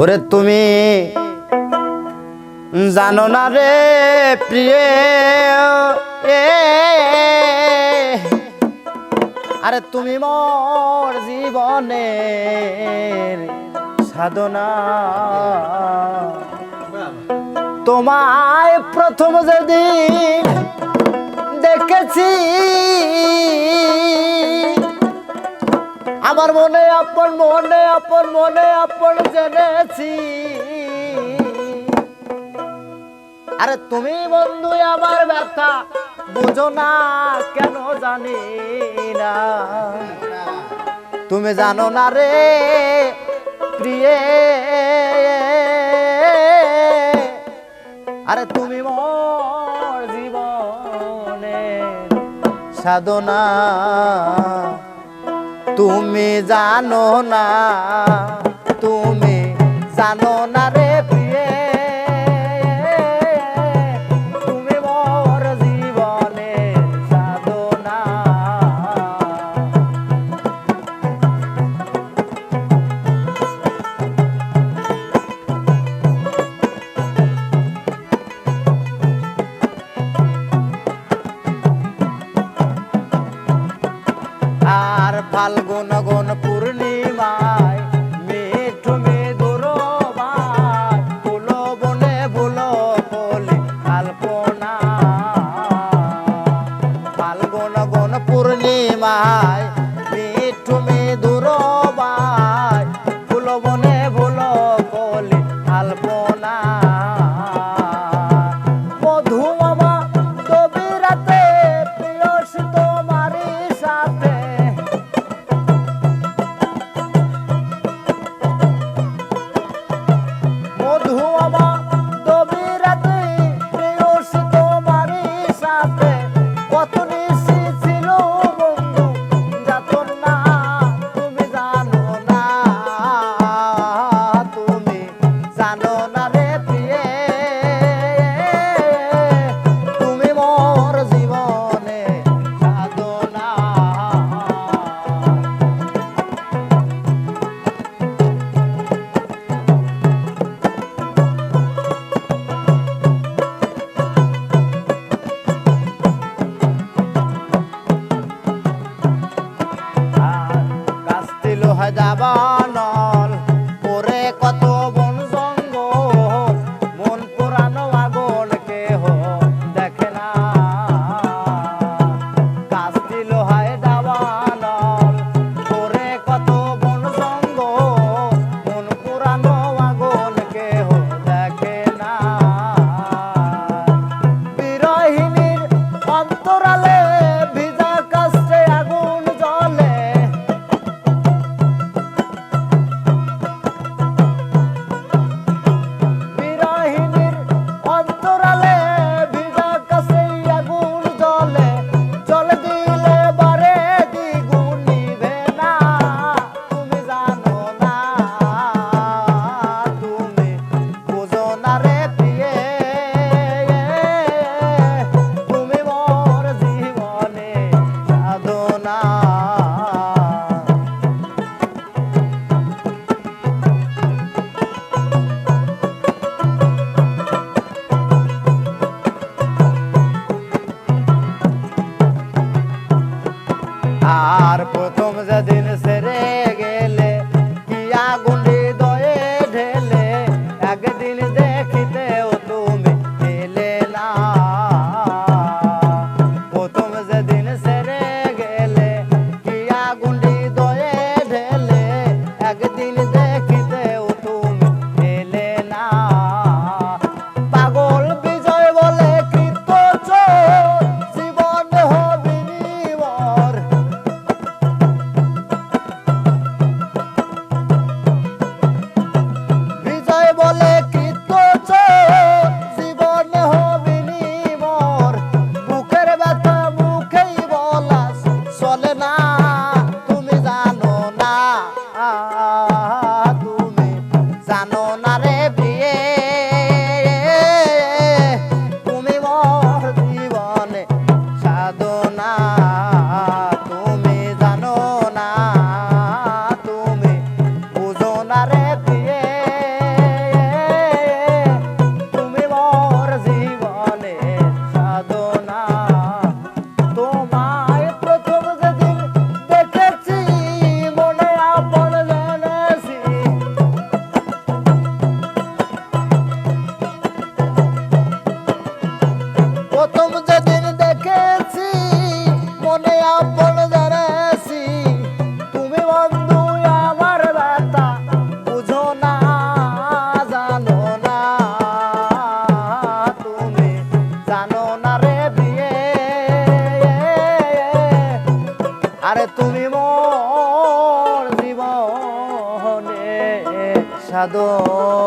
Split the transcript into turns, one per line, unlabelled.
ওরে তুমি জানো না রে প্রিয় আরে তুমি মোর জীবনে সাধনা। তোমায় প্রথম যদি দেখেছি আমার মনে, আপন মনে আপন মনে, আপন জেনেছি। আরে তুমি বন্ধু আমার ব্যথা, বুঝো না কেন জানি না। তুমি জানো না রে, প্রিয়ে। আরে তুমি মোর জীবনে সাধনা। তুমি জানো না তুমি জানো না রে পূর্ণিমায় মিঠু মৃদুর ফুল বনে ভুল বলে কল্পনা ফাল্গুন গুণ পূর্ণিমায় যাব আগুন 宝 আরে তুমি মোর জীবনে সাধন